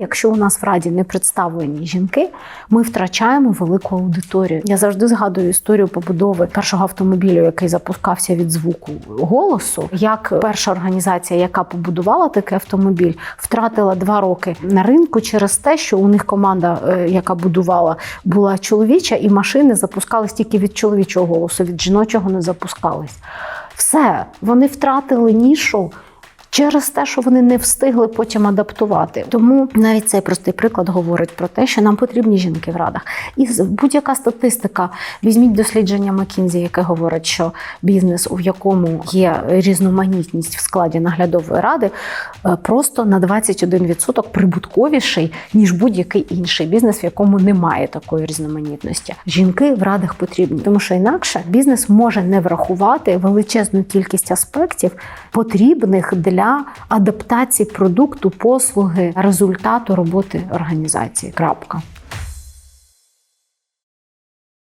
Якщо у нас в раді не представлені жінки, ми втрачаємо велику аудиторію. Я завжди згадую історію побудови першого автомобілю, який запускався від звуку голосу. Як перша організація, яка побудувала такий автомобіль, втратила два роки на ринку через те, що у них команда, е, яка будувала, була чоловіча, і машини запускались тільки від чоловічого голосу, від жіночого не запускались. Все, вони втратили нішу. Через те, що вони не встигли потім адаптувати, тому навіть цей простий приклад говорить про те, що нам потрібні жінки в радах. І будь-яка статистика, візьміть дослідження McKinsey, яке говорить, що бізнес, у якому є різноманітність в складі наглядової ради, е, просто на 21% прибутковіший ніж будь-який інший бізнес, в якому немає такої різноманітності. Жінки в радах потрібні, тому що інакше бізнес може не врахувати величезну кількість аспектів, потрібних для адаптації продукту, послуги, результату роботи організації. Крапка.